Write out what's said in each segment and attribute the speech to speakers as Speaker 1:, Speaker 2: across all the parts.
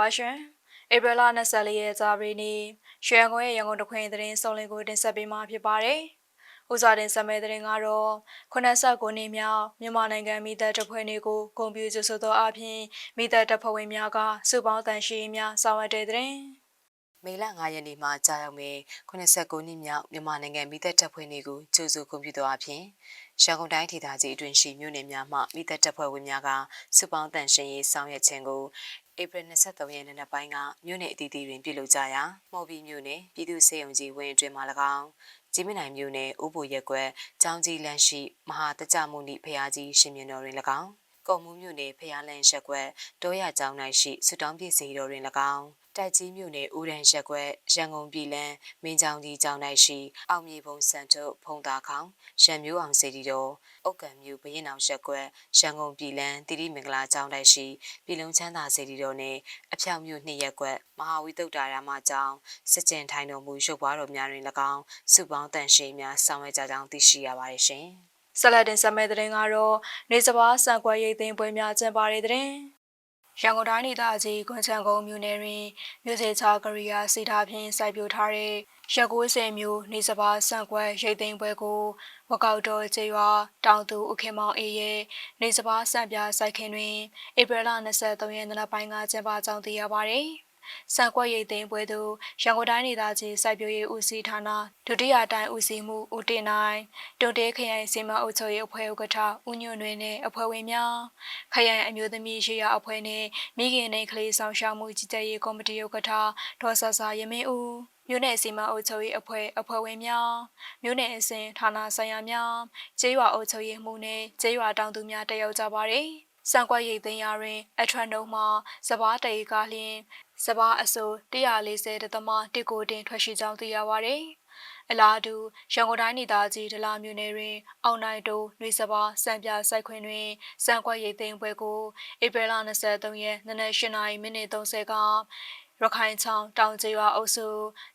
Speaker 1: ပါရှင်။ဧပြီလ24ရက်ကြာပြီနေ့ရွှေရန်ကုန်ရဲ့ရန်ကုန်တခွင်သတင်းစုံလင်ကိုတင်ဆက်ပေးမှာဖြစ်ပါတယ်။ဥစားတင်ဆက်မဲ့သတင်းကတော့89နှစ်မြောက်မြန်မာနိုင်ငံမိသက်တပ်ဖွဲ့တွေကိုဂုဏ်ပြုကျဆိုသောအပြင်မိသက်တပ်ဖွဲ့ဝင်များကစုပေါင်းတန်ရှိများဆောင်ရွက်တဲ့သတင်း။
Speaker 2: မေလ9ရက်နေ့မှာကြာရောက်မဲ့89နှစ်မြောက်မြန်မာနိုင်ငံမိသက်တပ်ဖွဲ့တွေကိုကျိုးစုခွင့်ပြုသောအပြင်ရန်ကုန်တိုင်းဒေသကြီးအတွင်းရှိမြို့နယ်များမှမိသက်တပ်ဖွဲ့ဝင်များကစုပေါင်းတန်ရှင်ရေးဆောင်ရွက်ခြင်းကို ဧပြီ23ရက်နေ့နက်ပိုင်းကမြို့နယ်အသီးသီးတွင်ပြုလုပ်ကြရာမော်ဘီမြို့နယ်ပြည်သူ့စေယုံကြီးဝင်းအတွင်းမှာ၎င်းကြီးမနိုင်မြို့နယ်ဥပ္ပရက်ကွက်ကျောင်းကြီးလမ်းရှိမဟာတကြမှုနိဖရာကြီးရှင်မြင်းတော်တွင်၎င်းကုံမှုမြို့နယ်ဖျားလန်ရက်ကွက်တောရကျောင်း၌ရှိဆုတောင်းပြည့်စီတော်တွင်၎င်း တိုက်ကြီးမြို့နယ်ဦးရန်ရက်ကွက်ရန်ကုန်ပြည်လန်းမင်းချောင်းကြီးကျောင်း၌ရှိအောင်မြေပုံစံထုတ်ဖုံတာခေါင်ရန်မျိုးအောင်စေတီတော်အုတ်ကံမြို့ဘရင်အောင်ရက်ကွက်ရန်ကုန်ပြည်လန်းတိတိမင်္ဂလာကျောင်း၌ရှိပြည်လုံးချမ်းသာစေတီတော်နှင့်အဖြောင်မြို့နှစ်ရက်ကွက်မဟာဝိတုဒ္ဒါရမကျောင်းစစ်ကျင်ထိုင်တော်မူရုပ်ပွားတော်များတွင်၎င်းစုပေါင်းတန်ရှင်းများဆောင်ရွက်ကြကြောင်းသိရှိရပါတယ်ရှင်။
Speaker 1: ဆက်လက်တင်ဆက်မယ့်သတင်းကတော့နေစပါးစံကွက်ရိတ်သိမ်းပွဲများကျင်းပတဲ့သတင်း ရန်ကုန်တိုင်းဒေသကြီးကွန်ချံကုန်းမြို့နယ်တွင်မြို့စေချာကရိယာစီထားဖြင့်စိုက်ပျိုးထားတဲ့ရက်90မျိုးနေစပါးစံကွက်ရိတ်သိမ်းပွဲကိုဝကောက်တော်ကျေးရွာတောင်သူဥခင်မောင်အေးရဲ့နေစပါးစံပြစိုက်ခင်တွင်ဧပြီလ23ရက်နေ့ပိုင်းကကျင်းပကြောင်းသိရပါသည်။ စံကွက်ရိတ်သိမ်းပွဲသို့ရန်ကုန်တိုင်းဒေသကြီးစိုက်ပျိုးရေးဦးစီးဌာနဒုတိယတိုင်းဦးစီးမှုဦးတင်နိုင်တုံတေးခရိုင်စီမံအုပ်ချုပ်ရေးအဖွဲ့ဥက္ကဋ္ဌဦးညွန့်တွင်နှင့်အဖွဲ့ဝင်များခရိုင်အမျိုးသမီးရှိရာအဖွဲ့နှင့်မိခင်နှင့်ကလေးဆောင်ရှောက်မှုကြီးကြပ်ရေးကော်မတီဥက္ကဋ္ဌဒေါ်ဆဆာရမင်းဦးမြို့နယ်စီမံအုပ်ချုပ်ရေးအဖွဲ့အဖွဲ့ဝင်များမြို့နယ်အစဉ်ဌာနဆိုင်ရာများကျေးရွာအုပ်ချုပ်ရေးမှူးနှင့်ကျေးရွာတောင်သူများတက်ရောက်ကြပါသည် စံကွက်ရိတ်သိမ်းရာတွင် အထွတ်နှုံမှစပားတေကလျင်စပားအစိုး140တသမတစ်ကိုတင်ထွက်ရှိကြောင်းသိရပါသည်အလားတူရန်ကုန်တိုင်းဒေသကြီးဒလာမြို့နယ်တွင် အောင်နိုင်တိုနှွေစပါစံပြစိုက်ခွင်တွင်စံကွက်ရိတ်သိမ်းပွဲကိုဧပြီလ23ရက်နနက်8:30မိနစ်30ကရခိုင်ချောင်းတောင်ကျေးရွာအုပ်စု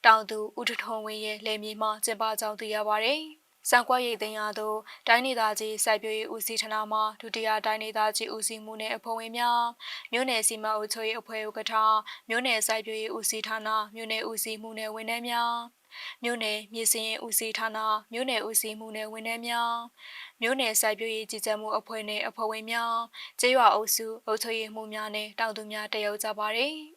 Speaker 1: တောင်သူဦးထထုံဝင်းရဲ့လယ်မြေမှာကျင်းပကြောင်းသိရပါသည်။ စံကွက်ရိတ်သိမ်းရသို့တိုင်းဒေသကြီးစိုက်ပျိုးရေးဦးစီးဌာနမှဒုတိယတိုင်းဒေသကြီးဦးစီးမှုနှင့်အဖွဲ့ဝင်များမြို့နယ်စီမံအုပ်ချုပ်ရေးအဖွဲ့ဥက္ကဋ္ဌမြို့နယ်စိုက်ပျိုးရေးဦးစီးဌာနမြို့နယ်ဦးစီးမှုနှင့်ဝန်ထမ်းများမြို့နယ်မြေစင်းဦးစီးဌာနမြို့နယ်ဦးစီးမှုနှင့်ဝန်ထမ်းများမြို့နယ်စိုက်ပျိုးရေးကြီးကြပ်မှုအဖွဲ့နှင့်အဖွဲ့ဝင်များကျေးရွာအုပ်စုအုပ်ချုပ်ရေးမှုများနှင့်တောင်သူများတက်ရောက်ကြပါသည်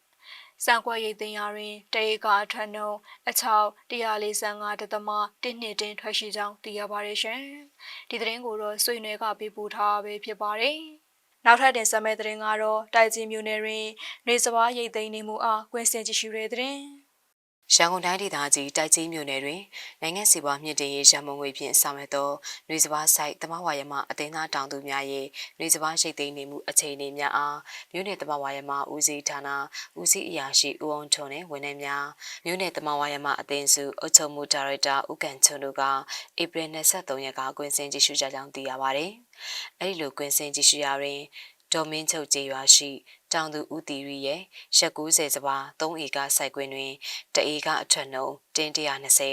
Speaker 1: စံကွက်ရိတ်သိမ်းရာတွင်တရေကအထက်နှုံအချောက်145တသမ1နှစ်တင်ထွက်ရှိကြောင်းသိရပါတယ်ရှင်။ဒီသတင်းကိုတော့ဆွေနယ်ကပေးပို့ထားပဲဖြစ်ပါတယ်။နောက်ထပ်တင်ဆက်မယ့်သတင်းကတော့တိုက်ကြီးမြို့နယ်တွင်နေစပါးရိတ်သိမ်းနေမှုအားကွင်းစင်ကြည့်ရှုတဲ့သတင်း။
Speaker 2: ရန်ကုန်တိုင်းဒေသကြီးတိုက်ကြီးမြို့နယ်တွင်နိုင်ငံစီပွားမြင့်တင်ရေးရမုံငွေဖြင့်ဆောင်ရွက်သောနှွေစပါးဆိုင်တမဝါယမအသင်းသားတောင်သူများ၏နှွေစပါးရှိတ်သိမ်းနေမှုအခြေအနေများအားမြို့နယ်တမဝါယမဦးစီးဌာနဦးစီးအရာရှိဦးအောင်ထွန်းနှင့်ဝန်ထမ်းများမြို့နယ်တမဝါယမအသင်းစုအုပ်ချုပ်မှုဒါရိုက်တာဦးကန်ချွန်းတို့ကဧပြီ23ရက်ကကွင်းစင်ကြည့်ရှုကြကြောင်းသိရပါသည်။အဲဒီလိုကွင်းစင်ကြည့်ရှုရာတွင်ဒေါ်မင်းချုပ်ကျေးရွာရှိ တောင်သူဦးတီရီရဲ့ရက်90စပါး3ဧကစိုက်ကွင်းတွင်တဧကအထက်နှုံတင်း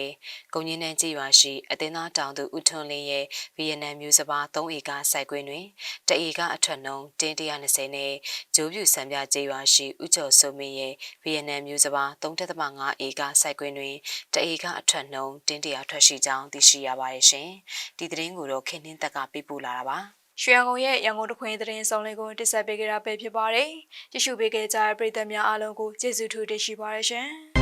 Speaker 2: 120ကုန်းကြီးနှန်းကျေးရွာရှိအသင်းသားတောင်သူဦးထွန်းလင်းရဲ့ဗီယက်နမ်မျိုးစပါး3ဧကစိုက်ကွင်းတွင်တဧကအထက်နှုံတင်း120နဲ့ဂျိုးပြူစံပြကျေးရွာရှိဦးကျော်စိုးမင်းရဲ့ဗီယက်နမ်မျိုးစပါး3.5ဧကစိုက်ကွင်းတွင်တဧကအထက်နှုံတင်း100ထွက်ရှိကြောင်းသိရှိရပါတယ်ရှင်ဒီသတင်းကိုတော့ခင်နှင်းသက်ကပေးပို့လာတာပါ
Speaker 1: ရွှေရန်ကုန်ရဲ့ရန်ကုန်တခွင်သတင်းဆောင်လေးကိုတင်ဆက်ပေးကြတာပဲဖြစ်ပါတယ်။ကြည့်ရှုပေးကြတဲ့ပရိသတ်များအားလုံးကိုကျေးဇူးထူးတင်ရှိပါတယ်ရှင်။